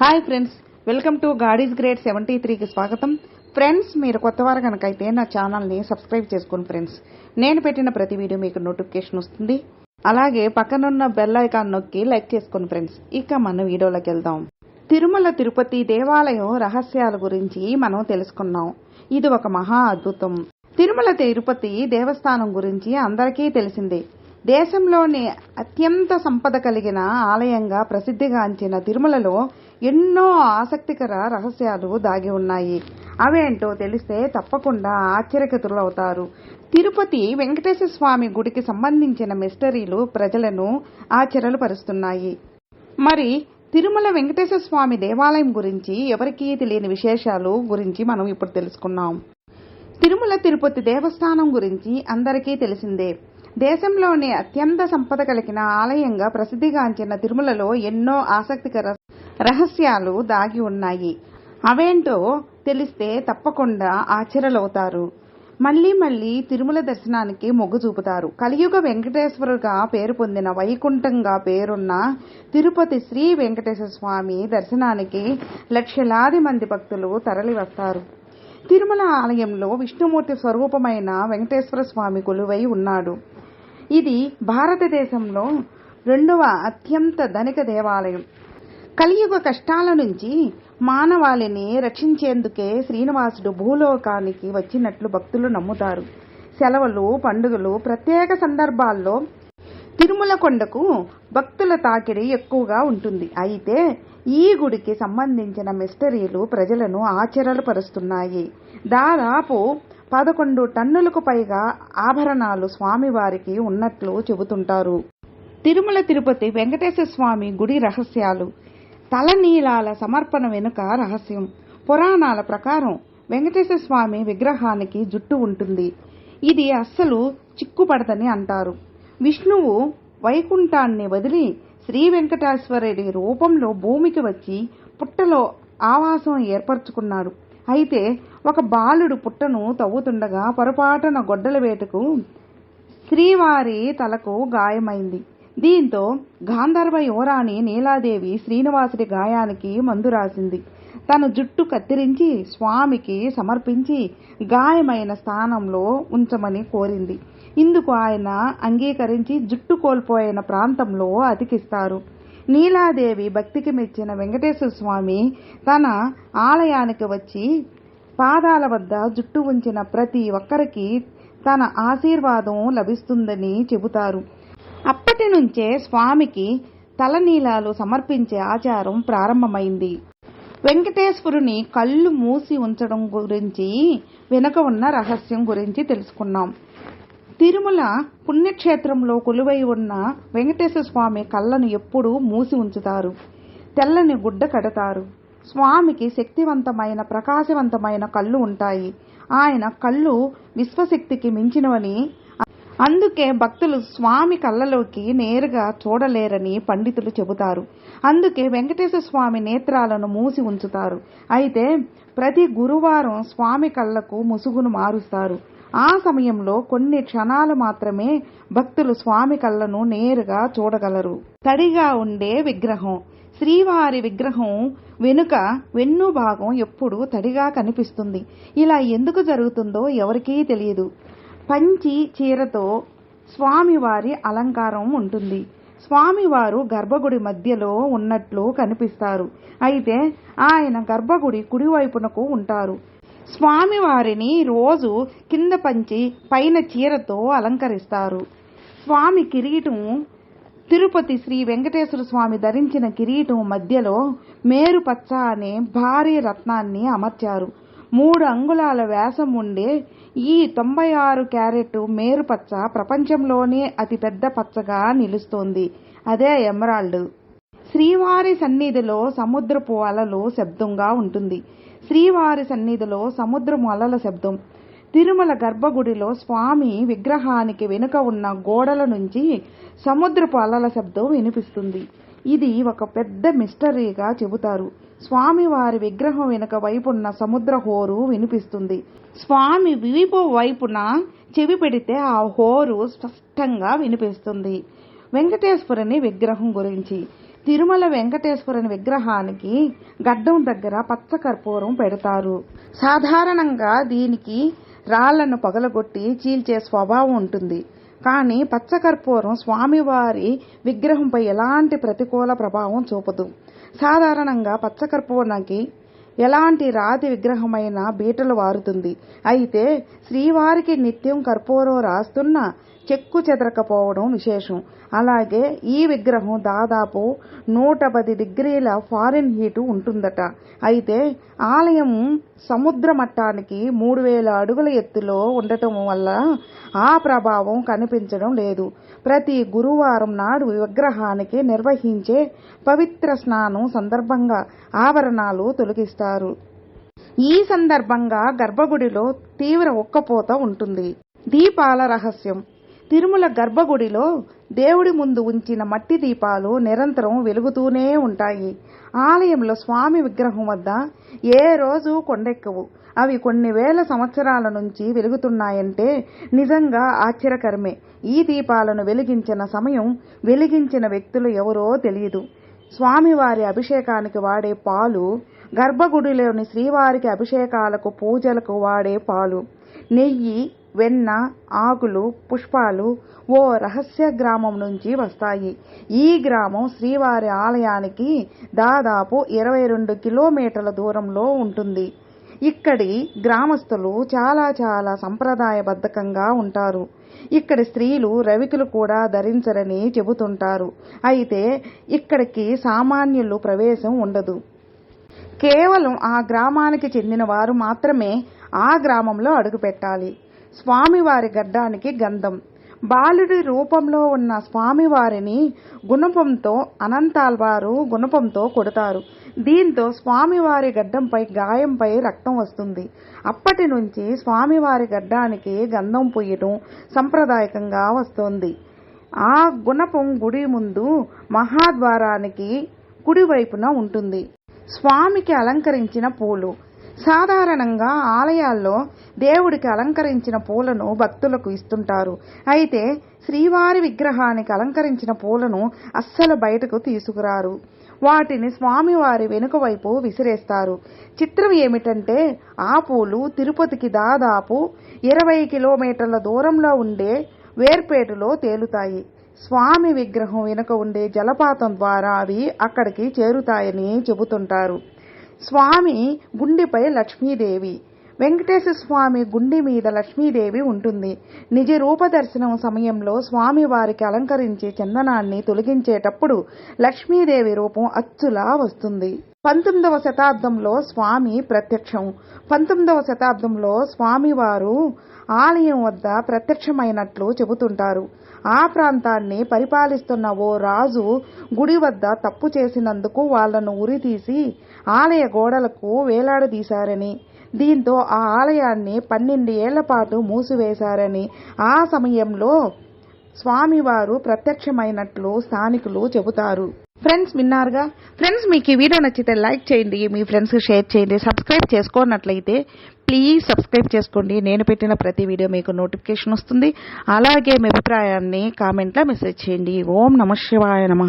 Hi friends welcome to గాడీస్ గ్రేడ్ seventy త్రీకి స్వాగతం. ఫ్రెండ్స్ మీరు కొత్త వారు కనుకైతే నా ఛానల్ని సబ్స్క్రైబ్ చేసుకోండి ఫ్రెండ్స్ నేను పెట్టిన ప్రతి వీడియో మీకు నోటిఫికేషన్ వస్తుంది. అలాగే పక్కనున్న బెల్ ఐకాన్ నొక్కి లైక్ చేసుకోండి ఫ్రెండ్స్ ఇక మన వీడియోలోకి వెళ్దాం. తిరుమల తిరుపతి దేవాలయం రహస్యాల గురించి మనం తెలుసుకున్నాం. ఇది ఒక మహా అద్భుతం. తిరుమల తిరుపతి దేవస్థానం గురించి అందరికీ తెలిసిందే. దేశంలోని అత్యంత సంపద కలిగిన ఆలయంగా ప్రసిద్ధిగాంచిన తిరుమలలో ఎన్నో ఆసక్తికర రహస్యాలు దాగి ఉన్నాయి. అవేంటో తెలిస్తే తప్పకుండా ఆశ్చర్యకతులవుతారు తిరుపతి వెంకటేశ్వర స్వామి గుడికి సంబంధించిన మిస్టరీలు ప్రజలను ఆశ్చర్యపరుస్తున్నాయి. మరి తిరుమల వెంకటేశ్వర స్వామి దేవాలయం గురించి ఎవరికీ తెలియని విశేషాలు గురించి మనం ఇప్పుడు తెలుసుకున్నాం. తిరుమల తిరుపతి దేవస్థానం గురించి అందరికీ తెలిసిందే. దేశంలోనే అత్యంత సంపద కలిగిన ఆలయంగా ప్రసిద్ధిగాంచిన తిరుమలలో ఎన్నో ఆసక్తికర రహస్యాలు దాగి ఉన్నాయి. అవేంటో తెలిస్తే తప్పకుండా ఆశ్చర్యలవుతారు. మళ్ళీ మళ్ళీ తిరుమల దర్శనానికి మొగ్గు చూపుతారు. కలియుగ వెంకటేశ్వరుగా పేరు పొందిన వైకుంఠంగా పేరున్న తిరుపతి శ్రీ వెంకటేశ్వర స్వామి దర్శనానికి లక్షలాది మంది భక్తులు తరలి వస్తారు తిరుమల ఆలయంలో విష్ణుమూర్తి స్వరూపమైన వెంకటేశ్వర స్వామి కొలువై ఉన్నాడు. ఇది భారతదేశంలో రెండవ అత్యంత ధనిక దేవాలయం. కలియుగ కష్టాల నుంచి మానవాళిని రక్షించేందుకే శ్రీనివాసుడు భూలోకానికి వచ్చినట్లు భక్తులు నమ్ముతారు. సెలవులు పండుగలు ప్రత్యేక సందర్భాల్లో తిరుమల కొండకు భక్తుల తాకిడి ఎక్కువగా ఉంటుంది. అయితే ఈ గుడికి సంబంధించిన మిస్టరీలు ప్రజలను ఆశ్చర్యపరుస్తున్నాయి. దాదాపు పదకొండు టన్నులకు పైగా ఆభరణాలు స్వామివారికి ఉన్నట్లు చెబుతుంటారు. తిరుమల తిరుపతి వెంకటేశ్వర స్వామి గుడి రహస్యాలు. తలనీలాల సమర్పణ వెనుక రహస్యం. పురాణాల ప్రకారం వెంకటేశ్వర స్వామి విగ్రహానికి జుట్టు ఉంటుంది. ఇది అస్సలు చిక్కుపడదని అంటారు. విష్ణువు వైకుంఠాన్ని వదిలి శ్రీ వెంకటేశ్వరుడి రూపంలో భూమికి వచ్చి పుట్టలో ఆవాసం ఏర్పరచుకున్నాడు. అయితే ఒక బాలుడు పుట్టను తవ్వుతుండగా పొరపాటున గొడ్డల వేటకు శ్రీవారి తలకు గాయమైంది. దీంతో గాంధర్వ యువరాణి నీలాదేవి శ్రీనివాసుడి గాయానికి మందు రాసింది. తన జుట్టు కత్తిరించి స్వామికి సమర్పించి గాయమైన స్థానంలో ఉంచమని కోరింది. ఇందుకు ఆయన అంగీకరించి జుట్టు కోల్పోయిన ప్రాంతంలో అతికిస్తారు. నీలాదేవి భక్తికి మెచ్చిన వెంకటేశ్వర స్వామి తన ఆలయానికి వచ్చి పాదాల వద్ద జుట్టు ఉంచిన ప్రతి ఒక్కరికి తన ఆశీర్వాదం లభిస్తుందని చెబుతారు. అప్పటి నుంచే స్వామికి తలనీలాలు సమర్పించే ఆచారం ప్రారంభమైంది. వెంకటేశ్వరుని కళ్ళు మూసి ఉంచడం గురించి వెనుక ఉన్న రహస్యం గురించి తెలుసుకున్నాం. తిరుమల పుణ్యక్షేత్రంలో కొలువై ఉన్న వెంకటేశ్వర స్వామి కళ్ళను ఎప్పుడూ మూసి ఉంచుతారు. తెల్లని గుడ్డ కడతారు. స్వామికి శక్తివంతమైన ప్రకాశవంతమైన కళ్ళు ఉంటాయి. ఆయన కళ్ళు విశ్వశక్తికి మించినవని అందుకే భక్తులు స్వామి కళ్ళలోకి నేరుగా చూడలేరని పండితులు చెబుతారు. అందుకే వెంకటేశ్వర స్వామి నేత్రాలను మూసి ఉంచుతారు. అయితే ప్రతి గురువారం స్వామి కళ్ళకు ముసుగును మారుస్తారు. ఆ సమయంలో కొన్ని క్షణాలు మాత్రమే భక్తులు స్వామి కళ్ళను నేరుగా చూడగలరు. తడిగా ఉండే విగ్రహం. శ్రీవారి విగ్రహం వెనుక వెన్ను భాగం ఎప్పుడూ తడిగా కనిపిస్తుంది. ఇలా ఎందుకు జరుగుతుందో ఎవరికీ తెలియదు. పంచి చీరతో స్వామివారి అలంకారం ఉంటుంది. స్వామివారు గర్భగుడి మధ్యలో ఉన్నట్లు కనిపిస్తారు. అయితే ఆయన గర్భగుడి కుడివైపునకు ఉంటారు. స్వామివారిని రోజు కింద పంచి పైన చీరతో అలంకరిస్తారు. స్వామి కిరీటం తిరుపతి శ్రీ వెంకటేశ్వర స్వామి ధరించిన కిరీటం మధ్యలో మేరుపచ్చ అనే భారీ రత్నాన్ని అమర్చారు. మూడు అంగుళాల వ్యాసం ఉండే ఈ తొంభై ఆరు క్యారెట్ మేరుపచ్చ ప్రపంచంలోనే అతిపెద్ద పచ్చగా నిలుస్తోంది. అదే ఎమరాల్డ్. శ్రీవారి సన్నిధిలో సముద్రపు అలలు శబ్దంగా ఉంటుంది. శ్రీవారి సన్నిధిలో సముద్రము అలల శబ్దం. తిరుమల గర్భగుడిలో స్వామి విగ్రహానికి వెనుక ఉన్న గోడల నుంచి సముద్రపు అలల శబ్దం వినిపిస్తుంది. ఇది ఒక పెద్ద మిస్టరీగా చెబుతారు. స్వామివారి విగ్రహం వెనుక వైపున్న సముద్ర హోరు వినిపిస్తుంది. స్వామి వీపు వైపున చెవి పెడితే ఆ హోరు స్పష్టంగా వినిపిస్తుంది. వెంకటేశ్వరుని విగ్రహం గురించి. తిరుమల వెంకటేశ్వరుని విగ్రహానికి గడ్డం దగ్గర పచ్చ కర్పూరం పెడతారు. సాధారణంగా దీనికి రాళ్ళను పగలగొట్టి చీల్చే స్వభావం ఉంటుంది. కానీ పచ్చకర్పూరం స్వామివారి విగ్రహంపై ఎలాంటి ప్రతికూల ప్రభావం చూపదు. సాధారణంగా పచ్చకర్పూరానికి ఎలాంటి రాతి విగ్రహమైన బీటలు వారుతుంది. అయితే శ్రీవారికి నిత్యం కర్పూరం రాస్తున్న చెక్కు చెదరకపోవడం విశేషం. అలాగే ఈ విగ్రహం దాదాపు నూట పది డిగ్రీల ఫారిన్ హీటు ఉంటుందట. అయితే ఆలయం సముద్ర మట్టానికి మూడు వేల అడుగుల ఎత్తులో ఉండటం వల్ల ఆ ప్రభావం కనిపించడం లేదు. ప్రతి గురువారం నాడు విగ్రహానికి నిర్వహించే పవిత్ర స్నానం సందర్భంగా ఆభరణాలు తొలగిస్తారు. ఈ సందర్భంగా గర్భగుడిలో తీవ్ర ఉక్కపోత ఉంటుంది. దీపాల రహస్యం. తిరుమల గర్భగుడిలో దేవుడి ముందు ఉంచిన మట్టి దీపాలు నిరంతరం వెలుగుతూనే ఉంటాయి. ఆలయంలో స్వామి విగ్రహం వద్ద ఏ రోజు కొండెక్కవు. అవి కొన్ని వేల సంవత్సరాల నుంచి వెలుగుతున్నాయంటే నిజంగా ఆశ్చర్యకరమే. ఈ దీపాలను వెలిగించిన సమయం వెలిగించిన వ్యక్తులు ఎవరో తెలియదు. స్వామివారి అభిషేకానికి వాడే పాలు గర్భగుడిలోని శ్రీవారికి అభిషేకాలకు పూజలకు వాడే పాలు. నెయ్యి వెన్న ఆకులు పుష్పాలు ఓ రహస్య గ్రామం నుంచి వస్తాయి. ఈ గ్రామం శ్రీవారి ఆలయానికి దాదాపు ఇరవై రెండు కిలోమీటర్ల దూరంలో ఉంటుంది. ఇక్కడి గ్రామస్తులు చాలా చాలా సంప్రదాయబద్ధకంగా ఉంటారు. ఇక్కడి స్త్రీలు రవికులు కూడా ధరించరని చెబుతుంటారు. అయితే ఇక్కడికి సామాన్యులు ప్రవేశం ఉండదు. కేవలం ఆ గ్రామానికి చెందిన వారు మాత్రమే ఆ గ్రామంలో అడుగుపెట్టాలి. స్వామివారి గడ్డానికి గంధం. బాలుడి రూపంలో ఉన్న స్వామివారిని గుణపంతో అనంతాల్వారు గుణపంతో కొడతారు. దీంతో స్వామివారి గడ్డంపై గాయంపై రక్తం వస్తుంది. అప్పటి నుంచి స్వామివారి గడ్డానికి గంధం పొయ్యటం సంప్రదాయకంగా వస్తోంది. ఆ గుణపం గుడి ముందు మహాద్వారానికి కుడివైపున ఉంటుంది. స్వామికి అలంకరించిన పూలు. సాధారణంగా ఆలయాల్లో దేవుడికి అలంకరించిన పూలను భక్తులకు ఇస్తుంటారు. అయితే శ్రీవారి విగ్రహానికి అలంకరించిన పూలను అస్సలు బయటకు తీసుకురారు. వాటిని స్వామివారి వెనుక వైపు విసిరేస్తారు. చిత్రం ఏమిటంటే ఆ పూలు తిరుపతికి దాదాపు ఇరవై కిలోమీటర్ల దూరంలో ఉండే వేర్పేటలో తేలుతాయి. స్వామి విగ్రహం వెనుక ఉండే జలపాతం ద్వారా అవి అక్కడికి చేరుతాయని చెబుతుంటారు. స్వామి గుండెపై లక్ష్మీదేవి. వెంకటేశ్వర స్వామి గుండె మీద లక్ష్మీదేవి ఉంటుంది. నిజ రూప దర్శనం సమయంలో స్వామి వారికి అలంకరించే చందనాన్ని తొలగించేటప్పుడు లక్ష్మీదేవి రూపం అచ్చులా వస్తుంది. పంతొమ్మిదవ శతాబ్దంలో స్వామి ప్రత్యక్షం. పంతొమ్మిదవ శతాబ్దంలో స్వామివారు ఆలయం వద్ద ప్రత్యక్షమైనట్లు చెబుతుంటారు. ఆ ప్రాంతాన్ని పరిపాలిస్తున్న ఓ రాజు గుడి వద్ద తప్పు చేసినందుకు వాళ్ళను ఉరితీసి ఆలయ గోడలకు వేలాడదీశారని దీంతో ఆ ఆలయాన్ని పన్నెండు ఏళ్ళ పాటు మూసివేశారని ఆ సమయంలో స్వామివారు ప్రత్యక్షమైనట్లు స్థానికులు చెబుతారు. ఫ్రెండ్స్ విన్నారుగా? ఫ్రెండ్స్ మీకు ఈ వీడియో నచ్చితే లైక్ చేయండి మీ ఫ్రెండ్స్ షేర్ చేయండి సబ్స్క్రైబ్ చేసుకోనట్లయితే ప్లీజ్ సబ్స్క్రైబ్ చేసుకోండి. నేను పెట్టిన ప్రతి వీడియో మీకు నోటిఫికేషన్ వస్తుంది. అలాగే మీ అభిప్రాయాన్ని కామెంట్లో మెసేజ్ చేయండి. ఓం నమ శివాయ నమ.